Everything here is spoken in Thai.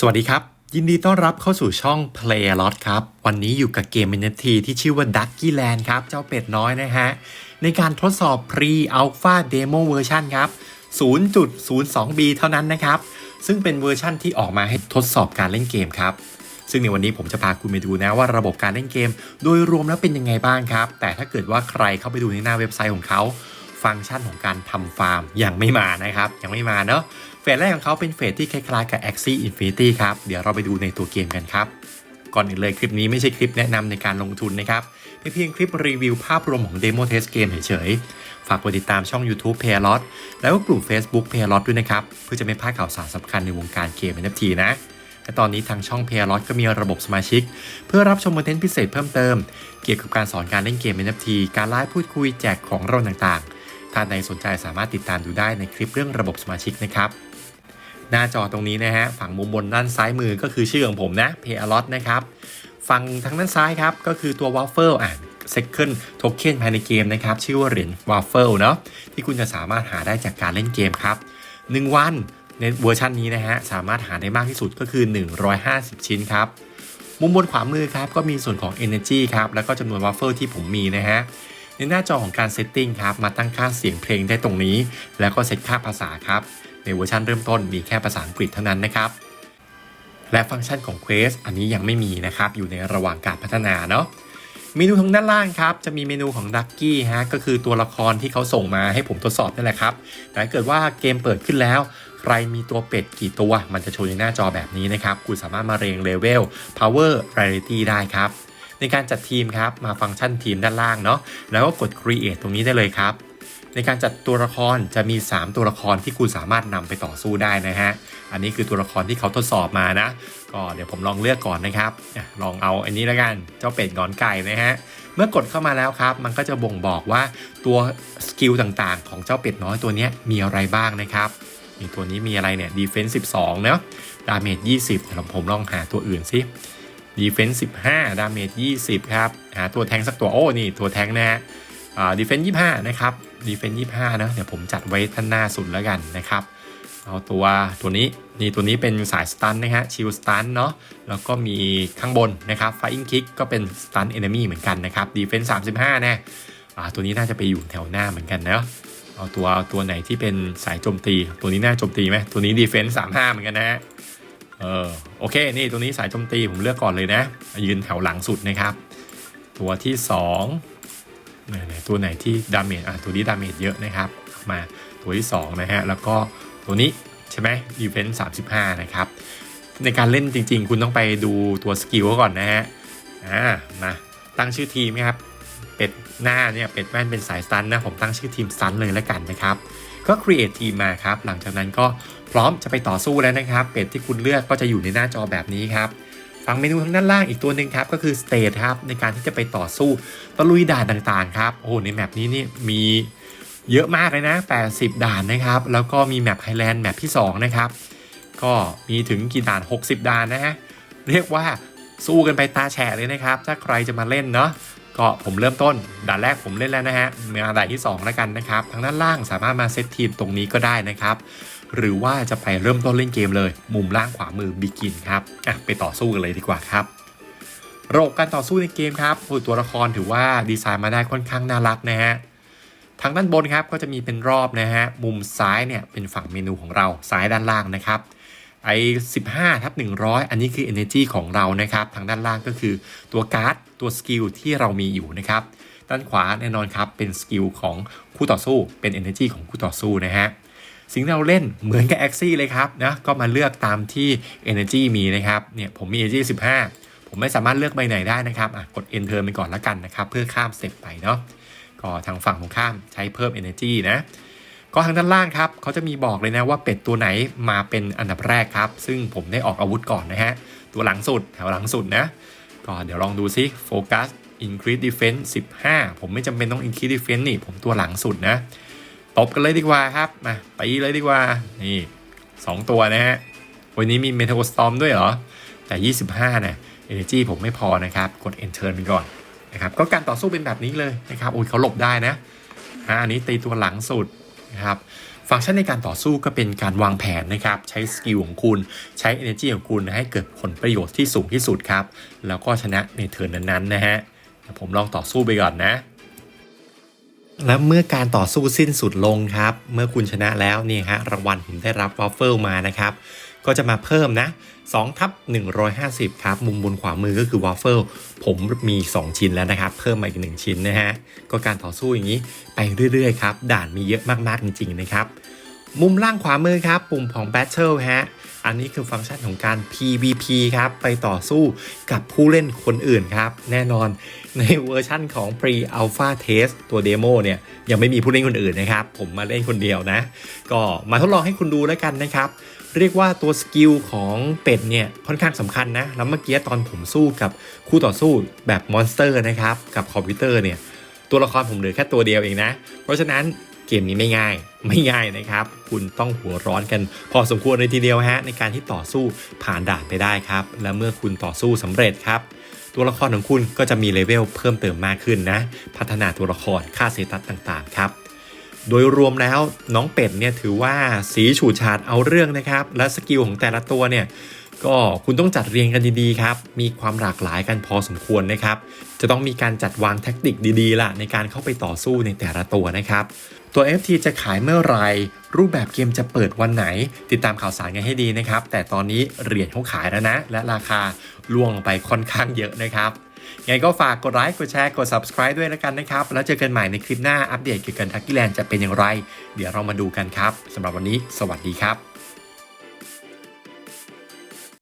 สวัสดีครับ ยินดีต้อนรับเข้าสู่ช่อง Play a Lot ครับ วันนี้อยู่กับเกม NFT ที่ชื่อว่า Ducky Land ครับ เจ้าเป็ดน้อยนะฮะ ในการทดสอบ Pre Alpha Demo Version ครับ 0.02B เท่านั้นนะครับ ซึ่งเป็นเวอร์ชั่นที่ออกมาให้ทดสอบการเล่นเกมครับ ซึ่งในวันนี้ผมจะพาคุณไปดูนะว่าระบบการเล่นเกม โดยรวมแล้วเป็นยังไงบ้างครับ แต่ถ้าเกิดว่าใครเข้าไปดูในหน้าเว็บไซต์ของเขา ฟังก์ชันของการทำฟาร์มยังไม่มานะครับ ยังไม่มาเนาะเฟสแรกของเขาเป็นเฟสที่คล้ายๆกับ Axie Infinity ครับ เดี๋ยวเราไปดูในตัวเกมกันครับ ก่อนอื่นเลยคลิปนี้ไม่ใช่คลิปแนะนำในการลงทุนนะครับ เป็นเพียงคลิปรีวิวภาพรวมของ Demo Test เกมเฉยๆ ฝากกดติดตามช่อง YouTube p a y l o t แล้วก็กลุ่ม Facebook p a y l o t ด้วยนะครับ เพื่อจะไม่พลาดข่าวสารสำคัญในวงการเกม NFT นะและตอนนี้ทางช่อง p a y l o t ก็มีระบบสมาชิก เพื่อรับชมคอนเทนต์พิเศษเพิ่มเติม เกี่ยวกับการสอนการเล่นเกม NFT การไลฟ์พูดคุยแจกของรางวัลต่างๆ ถ้าใครสนใจสามารถติดตามดูได้ในคลิปเรื่องระบบสมาชิกนะครับหน้าจอตรงนี้นะฮะฝั่งมุมบนด้านซ้ายมือก็คือชื่อของผมนะ Pay a lot นะครับฝั่งทางด้านซ้ายครับก็คือตัว Waffle อะ Second Token ภายในเกมนะครับ ชื่อว่าเหรียญ Waffle เนาะที่คุณจะสามารถหาได้จากการเล่นเกมครับ 1 วันในเวอร์ชันนี้นะฮะสามารถหาได้มากที่สุดก็คือ 150 ชิ้นครับ มุมบนขวามือครับก็มีส่วนของ Energy ครับแล้วก็จำนวน Waffle ที่ผมมีนะฮะ ในหน้าจอของการเซตติ้งครับมาตั้งค่าเสียงเพลงได้ตรงนี้ แล้วก็เซตค่าภาษาครับ ในเวอร์ชันเริ่มต้นมีแค่ภาษาอังกฤษเท่านั้นนะครับ และฟังก์ชันของ Quest อันนี้ยังไม่มีนะครับ อยู่ในระหว่างการพัฒนาเนาะเมนูทางด้านล่างครับ จะมีเมนูของ Ducky ฮะ ก็คือตัวละครที่เขาส่งมาให้ผมทดสอบนั่นแหละครับ แต่ถ้าเกิดว่าเกมเปิดขึ้นแล้ว ใครมีตัวเป็ดกี่ตัว มันจะโชว์ในหน้าจอแบบนี้นะครับ คุณสามารถมาเรียงเลเวล power rarity ได้ครับ ในการจัดทีมครับมาฟังก์ชันทีมด้านล่างเนาะแล้วก็กด create ตรงนี้ได้เลยครับ ในการจัดตัวละครจะมี 3 ตัวละครที่คุณสามารถนำไปต่อสู้ได้นะฮะอันนี้คือตัวละครที่เขาทดสอบมานะ ก็เดี๋ยวผมลองเลือกก่อนนะครับลองเอาอันนี้แล้วกันเจ้าเป็ดงอนไก่นะฮะเมื่อกดเข้ามาแล้วครับ มันก็จะบ่งบอกว่าตัวสกิลต่างๆ ของเจ้าเป็ดน้อยตัวนี้มีอะไรบ้างนะครับมีตัวนี้มีอะไรเนี่ย defense 12เนาะ damage 20เดี๋ยวผมลองหาตัวอื่นสิ defense 15 damage 20 ครับ หาตัวแทงสักตัว โอ้ นี่ ตัวแทงนะฮะอ่า defense 25 นะครับ defense 25 นะ เดี๋ยวผมจัดไว้ท่านหน้าสุดแล้วกันนะครับ เอาตัวตัวนี้ นี่ตัวนี้เป็นสายสตันนะฮะ ชิลสตันเนาะ แล้วก็มีข้างบนนะครับ fighting kick ก็เป็นสตัน enemy เหมือนกันนะครับ defense 35 นะอ่าตัวนี้น่าจะไปอยู่แถวหน้าเหมือนกันเนาะเอาตัวตัวไหนที่เป็นสายโจมตี ตัวนี้น่าโจมตีไหมตัวนี้ defense 35 เหมือนกันนะฮะ เออโอเค นี่ตัวนี้สายโจมตีผมเลือกก่อนเลยนะ ยืนแถวหลังสุดนะครับ ตัวที่2ไหนตัวไหนที่ดาเมจอะตัวนี้ดาเมจเยอะนะครับมาตัวที่2นะฮะแล้วก็ตัวนี้ใช่ไหมดีเฟนส์35นะครับ ในการเล่นจริง ๆ คุณต้องไปดูตัวสกิลก่อนนะฮะอ่ามาตั้งชื่อทีมครับเป็ดหน้าเนี่ยเป็ดแว่นเป็นสายสตันนะผมตั้งชื่อทีมสตันเลยแล้วกันนะครับ ก็ create ทีมมาครับ หลังจากนั้นก็พร้อมจะไปต่อสู้แล้วนะครับ เป็ดที่คุณเลือกก็จะอยู่ในหน้าจอแบบนี้ครับฝั่งเมนูทางด้านล่างอีกตัวหนึ่งครับ ก็คือ state ครับ ในการที่จะไปต่อสู้ตะลุยด่านต่างๆครับ โอ้โห ในแมปนี้นี่มีเยอะมากเลยนะ 80 ด่านนะครับ แล้วก็มีแมปไฮแลนด์แมปที่ 2 นะครับ ก็มีถึงกี่ด่าน 60 ด่านนะฮะ เรียกว่าสู้กันไปตาแฉะเลยนะครับ ถ้าใครจะมาเล่นเนาะ ก็ผมเริ่มต้นด่านแรกผมเล่นแล้วนะฮะมาด่านที่2แล้วกันนะครับ ทางด้านล่างสามารถมาเซตทีมตรงนี้ก็ได้นะครับ หรือว่าจะไปเริ่มต้นเล่นเกมเลย มุมล่างขวามือ begin ครับอะไปต่อสู้กันเลยดีกว่าครับระบบการต่อสู้ในเกมครับตัวละครถือว่าดีไซน์มาได้ค่อนข้างน่ารักนะฮะทางด้านบนครับก็จะมีเป็นรอบนะฮะมุมซ้ายเนี่ยเป็นฝั่งเมนูของเราซ้ายด้านล่างนะครับ ไอ้15ทับ100อันนี้คือ energy ของเรานะครับ ทางด้านล่างก็คือตัวการ์ดตัวสกิลที่เรามีอยู่นะครับ ด้านขวาแน่นอนครับ เป็นสกิลของคู่ต่อสู้ เป็น energy ของคู่ต่อสู้นะฮะ สิ่งที่เราเล่นเหมือนกับ Axie เลยครับนะ ก็มาเลือกตามที่ energy มีนะครับ เนี่ยผมมี energy 15 ผมไม่สามารถเลือกใบไหนได้นะครับอะกด enter ไปก่อนละกันนะครับ เพื่อข้ามสเต็ปไปเนาะ ก็ทางฝั่งของข้ามใช้เพิ่ม energy นะ ก็ทางด้านล่างครับเขาจะมีบอกเลยนะว่าเป็ดตัวไหนมาเป็นอันดับแรกครับ ซึ่งผมได้ออกอาวุธก่อนนะฮะ ตัวหลังสุดแถวหลังสุดนะ ก็เดี๋ยวลองดูซิโฟกัส increase defense 15 ผมไม่จำเป็นต้อง increase defense นี่ ผมตัวหลังสุดนะ ตบกันเลยดีกว่าครับมาไปเลยดีกว่า นี่ 2 ตัวนะฮะ วันนี้มี Metal Storm ด้วยเหรอ แต่ 25เนี่ย energy ผมไม่พอนะครับ กด enter ไปก่อนนะครับ ก็การต่อสู้เป็นแบบนี้เลยนะครับ โอ้ยเขาหลบได้นะอันนี้ตีตัวหลังสุด นะครับฟังก์ชันในการต่อสู้ก็เป็นการวางแผนนะครับ ใช้สกิลของคุณใช้ energy ของคุณให้เกิดผลประโยชน์ที่สูงที่สุดครับ แล้วก็ชนะในเทิร์นนั้นๆนะฮะผมลองต่อสู้ไปก่อนนะ และเมื่อการต่อสู้สิ้นสุดลงครับ เมื่อคุณชนะแล้วนี่ฮะรางวัลผมได้รับวอฟเฟิลมานะครับ ก็จะมาเพิ่มนะ2ทับ150 ครับ มุมบนขวามือก็คือวอฟเฟิลผมมี 2 ชิ้นแล้วนะครับ เพิ่มมาอีก 1 ชิ้นนะฮะ ก็การต่อสู้อย่างนี้ไปเรื่อยๆครับ ด่านมีเยอะมากๆจริงๆนะครับ มุมล่างขวามือครับ ปุ่มของ Battle ฮะ อันนี้คือฟังก์ชันของการ PVP ครับ ไปต่อสู้กับผู้เล่นคนอื่นครับ แน่นอนในเวอร์ชั่นของ Pre Alpha Test ตัวเดโมเนี่ย ยังไม่มีผู้เล่นคนอื่นนะครับ ผมมาเล่นคนเดียวนะ ก็มาทดลองให้คุณดูแล้วกันนะครับ เรียกว่าตัวสกิลของเป็ดเนี่ย ค่อนข้างสำคัญนะ แล้วเมื่อกี้ตอนผมสู้กับคู่ต่อสู้แบบมอนสเตอร์นะครับ กับคอมพิวเตอร์เนี่ยตัวละครผมเหลือแค่ตัวเดียวเองนะ เพราะฉะนั้น เกมนี้ไม่ง่าย ไม่ง่ายนะครับ คุณต้องหัวร้อนกันพอสมควรเลยทีเดียวฮะในการที่ต่อสู้ผ่านด่านไปได้ครับ และเมื่อคุณต่อสู้สำเร็จครับตัวละครของคุณก็จะมีเลเวลเพิ่มเติมมากขึ้นนะ พัฒนาตัวละครค่าเซตัสต่างๆครับ โดยรวมแล้วน้องเป็ดเนี่ยถือว่าสีฉูดฉาดเอาเรื่องนะครับ และสกิลของแต่ละตัวเนี่ยก็คุณต้องจัดเรียงกันดีๆครับ มีความหลากหลายกันพอสมควรนะครับ จะต้องมีการจัดวางแท็กติกดีๆล่ะในการเข้าไปต่อสู้ในแต่ละตัวนะครับ ตัว FT จะขายเมื่อไหรรูปแบบเกมจะเปิดวันไหน ติดตามข่าวสารกันให้ดีนะครับ แต่ตอนนี้เหรียญเขาขายแล้วนะ และราคาล่วงลงไปค่อนข้างเยอะนะครับไงก็ฝากกดไลค์กดแชร์กด subscribe ด้วยแล้วกันนะครับ แล้วเจอกันใหม่ในคลิปหน้าอัปเดตเกี่ยวกับทักกี้แลนด์จะเป็นอย่างไร เดี๋ยวเรามาดูกันครับสำหรับวันนี้ สวัสดีครับ